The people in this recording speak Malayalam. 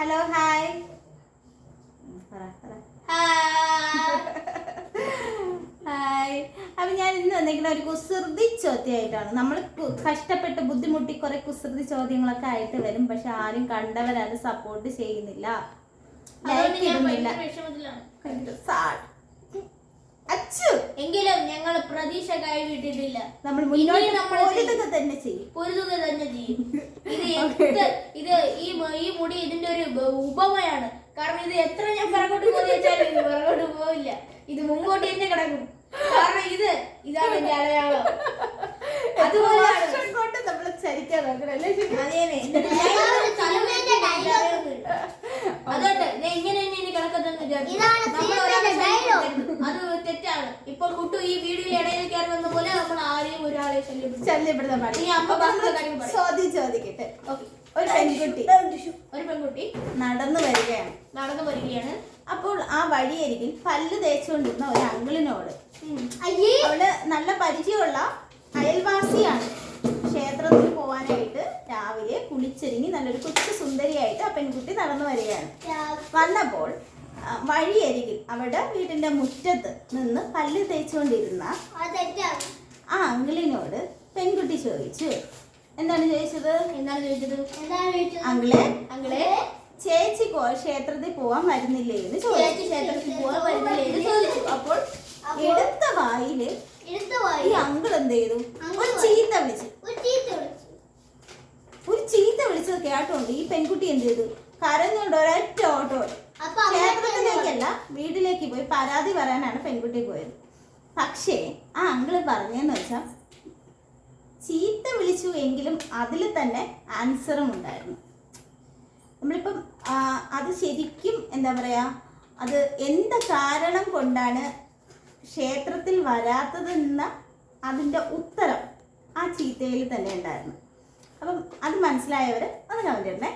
ഹലോ ഹായ് ഹായ് അപ്പം ഞാൻ ഇന്ന് വന്നിരിക്കുന്ന ഒരു കുസൃതി ചോദ്യമായിട്ടാണ്. നമ്മൾ കഷ്ടപ്പെട്ട് ബുദ്ധിമുട്ടി കുറെ കുസൃതി ചോദ്യങ്ങളൊക്കെ ആയിട്ട് വരും. പക്ഷെ ആരും കണ്ടവരത് സപ്പോർട്ട് ചെയ്യുന്നില്ല. എങ്കിലും ഞങ്ങൾ പ്രതീക്ഷ കൈവിട്ടിട്ടില്ല. നമ്മൾ മുന്നോട്ട് നമ്മൾ പോരുക തന്നെ ചെയ്യും. പൊരുതുക തന്നെ ചെയ്യും. ഇത് എന്ത്? ഇത് ഈ ഈ മുടി ഇതിന്റെ ഒരു ഉപമയാണ്. കാരണം ഇത് എത്ര ഞാൻ പിറകോട്ട് പോയി വെച്ചാലും ഇത് പിറകോട്ട് പോവില്ല. ഇത് മുമ്പോട്ട് തന്നെ കിടക്കും. കാരണം ഇത് ഇതാണ് എന്റെ അടയാളം. അതുപോലെയാണ്. കൊണ്ട് നമ്മൾ ചരിക്കാൻ നോക്കണം അല്ലേ ശരി? അതേനെ എന്നിട്ട് ഞാൻ തലവേദന ഇല്ലാതെയൊന്നുമില്ല. അതുകൊണ്ട് ഞാൻ ഇങ്ങനെ തന്നെ ഇനി കിടക്കത്തെന്ന് വിചാരിച്ചു. അത് ഒരാളെ ശല്യപ്പെടുത്താൻ പാടില്ല. ചോദ്യം ചോദിക്കട്ടെ. ഒരു പെൺകുട്ടി ഒരു പെൺകുട്ടി. നടന്നു വരികയാണ്. നടന്നു വരികയാണ്. അപ്പോൾ ആ വഴിയരികിൽ പല്ല് തേച്ചുകൊണ്ടിരുന്ന ഒരു അങ്കിളിനോട് അവൾ നല്ല പരിചയമുള്ള അയൽവാസിയാണ്. ക്ഷേത്രത്തിൽ പോവാനായിട്ട് രാവിലെ കുളിച്ചൊരുങ്ങി നല്ലൊരു കൊച്ചു സുന്ദരിയായിട്ട് ആ പെൺകുട്ടി നടന്നു വരികയാണ്. വന്നപ്പോൾ വഴിയരികിൽ അവിടെ വീടിന്റെ മുറ്റത്ത് നിന്ന് പല്ല് തേച്ചുകൊണ്ടിരുന്ന ആ അങ്കിളിനോട് പെൺകുട്ടി ചോദിച്ചു. എന്താണ് ചോദിച്ചത്? എന്താണ് ചോദിച്ചത്? എന്താണ് ചോദിച്ചത്? അങ്കിളെ അങ്കിളെ ചേച്ചി ക്ഷേത്രത്തിൽ പോവാൻ വരുന്നില്ലേ എന്ന് ചേച്ചി ചോദിച്ചു ക്ഷേത്രത്തിൽ പോവാൻ വരുന്നില്ലേ എന്ന് ചോദിച്ചു. അപ്പോൾ എടുത്ത വായിൽ എടുത്ത ഈ അങ്കിൾ എന്ത് ചെയ്തു? ഒരു. ചീത്ത വിളിച്ചു. ഒരു ചീത്ത വിളിച്ചു. ഒരു ചീത്ത വിളിച്ചത് കേട്ടോണ്ട് ഈ പെൺകുട്ടി എന്ത് ചെയ്തു? കരഞ്ഞുകൊണ്ട് ഒരൊറ്റ ഓട്ടോ. ക്ഷേത്രത്തിലേക്കല്ല വീട്ടിലേക്ക് പോയി പരാതി പറയാനാണ് പെൺകുട്ടി പോയത്. പക്ഷേ ആ അങ്കിൾ പറഞ്ഞെന്ന് വെച്ചാൽ ചീത്ത വിളിച്ചു എങ്കിലും അതിൽ തന്നെ ആൻസറും ഉണ്ടായിരുന്നു. നമ്മളിപ്പം അത് ശരിക്കും എന്താ പറയുക അത് എന്ത് കാരണം കൊണ്ടാണ് ക്ഷേത്രത്തിൽ വരാത്തതെന്ന അതിന്റെ ഉത്തരം ആ ചീത്തയിൽ തന്നെ ഉണ്ടായിരുന്നു. അപ്പം അത് മനസ്സിലായവർ ഒന്ന് ഇടണേ.